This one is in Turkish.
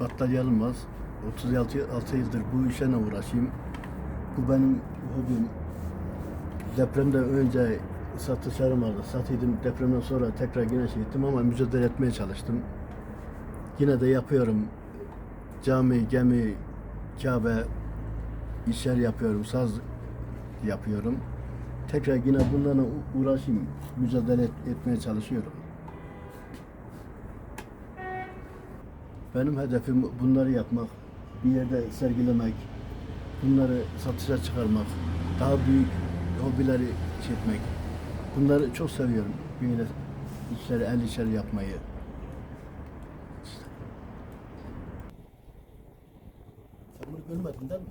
Battal Yalınmaz. 36 6 yıldır bu işle uğraşayım. Bu benim hobim. Depremden önce satışlarım vardı. Satıyordum. Depremden sonra tekrar yine şey ettim ama mücadele etmeye çalıştım. Yine de yapıyorum. Cami, gemi, Kabe işler yapıyorum. Saz yapıyorum. Tekrar yine bunlarla uğraşayım. Mücadele et- etmeye çalışıyorum. Benim hedefim bunları yapmak, bir yerde sergilemek, bunları satışa çıkarmak, daha büyük hobileri etmek. Bunları çok seviyorum. Böyle işleri, el işleri yapmayı. Sen bunu görmedin değil mi?